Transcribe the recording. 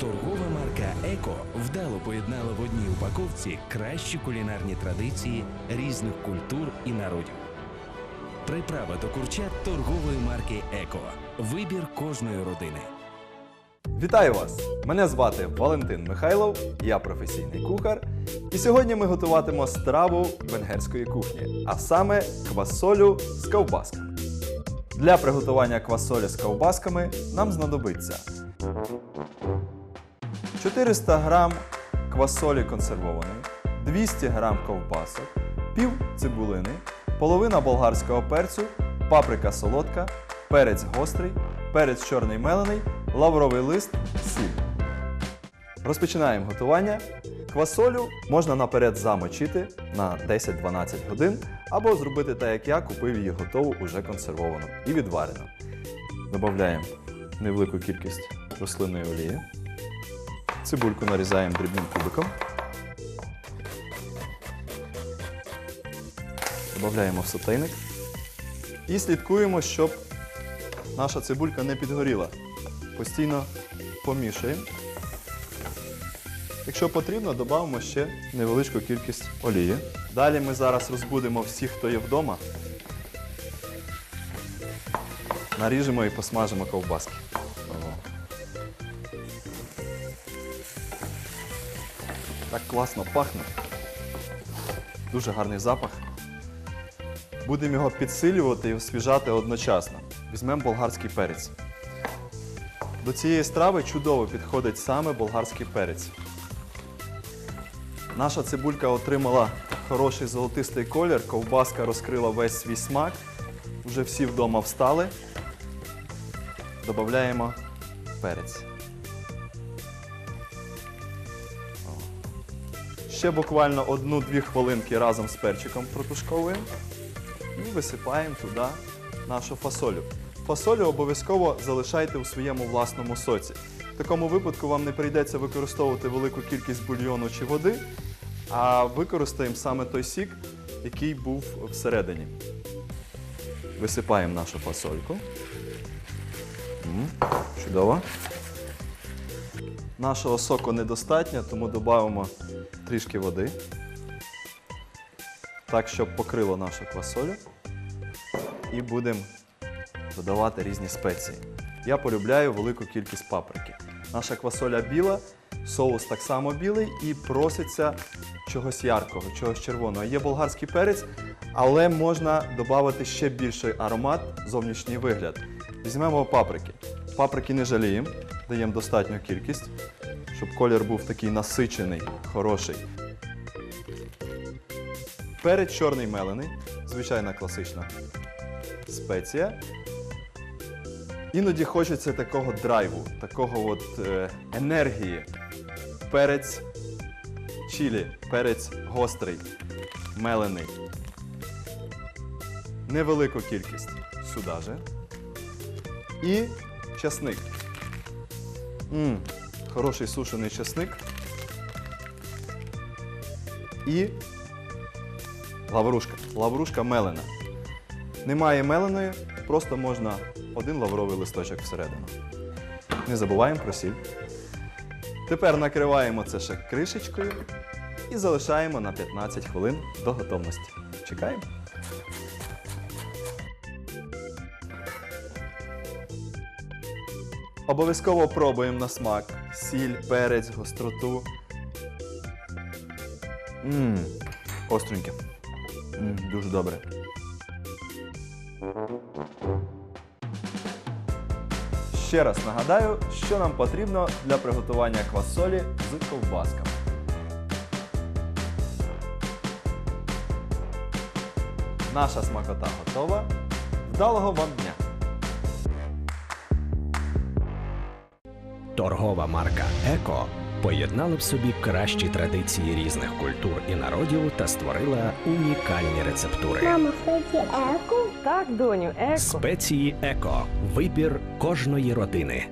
Торгова марка Еко вдало поєднала в одній упаковці кращі кулінарні традиції різних культур і народів. Приправа до курчат торгової марки Еко. Вибір кожної родини. Вітаю вас! Мене звати Валентин Михайлов, я професійний кухар. І сьогодні ми готуватимо страву венгерської кухні, а саме квасолю з ковбасками. Для приготування квасолі з ковбасками нам знадобиться 400 г квасолі консервованої, 200 г ковбасок, пів цибулини, половина болгарського перцю, паприка солодка, перець гострий, перець чорний мелений, лавровий лист, сіль. Розпочинаємо готування. Квасолю можна наперед замочити на 10-12 годин або зробити так, як я купив її готову уже консервовану і відварену. Додаємо невелику кількість рослинної олії. Цибульку нарізаємо дрібним кубиком. Додаємо в сотейник. І слідкуємо, щоб наша цибулька не підгоріла. Постійно помішуємо. Якщо потрібно, додамо ще невеличку кількість олії. Далі ми зараз розбудемо всіх, хто є вдома. Наріжемо і посмажимо ковбаски. Так класно пахне. Дуже гарний запах. Будемо його підсилювати і освіжати одночасно. Візьмемо болгарський перець. До цієї страви чудово підходить саме болгарський перець. Наша цибулька отримала хороший золотистий колір, ковбаска розкрила весь свій смак. Уже всі вдома встали. Додаємо перець. Ще буквально одну-дві хвилинки разом з перчиком протушковуємо і висипаємо туди нашу фасолю. Фасолю обов'язково залишайте у своєму власному соці. В такому випадку вам не прийдеться використовувати велику кількість бульйону чи води, а використаємо саме той сік, який був всередині. Висипаємо нашу фасольку. Чудово. Нашого соку недостатньо, тому додаємо трішки води. Так, щоб покрило нашу квасолю. І будемо додавати різні спеції. Я полюбляю велику кількість паприки. Наша квасоля біла, соус так само білий і проситься чогось яркого, чогось червоного. Є болгарський перець, але можна додати ще більший аромат, зовнішній вигляд. Візьмемо паприки. Паприки не жаліємо, даємо достатню кількість, щоб колір був такий насичений, хороший. Перець чорний мелений, звичайна класична спеція. Іноді хочеться такого драйву, такого от е, енергії. Перець чилі, перець гострий, мелений. Невелику кількість сюди же. І часник. М хороший сушений часник. І лаврушка. Лаврушка мелена. Немає меленої, просто можна один лавровий листочок всередину. Не забуваємо про сіль. Тепер накриваємо це ще кришечкою і залишаємо на 15 хвилин до готовності. Чекаємо. Обов'язково пробуємо на смак сіль, перець, гостроту. Мм, остреньке. М, дуже добре. Ще раз нагадаю, що нам потрібно для приготування квасолі з ковбасками. Наша смакота готова. Вдалого вам дня! Торгова марка Еко поєднала в собі кращі традиції різних культур і народів та створила унікальні рецептури. Мама, спеції еко. Так, доню, еко. Спеції Еко вибір кожної родини.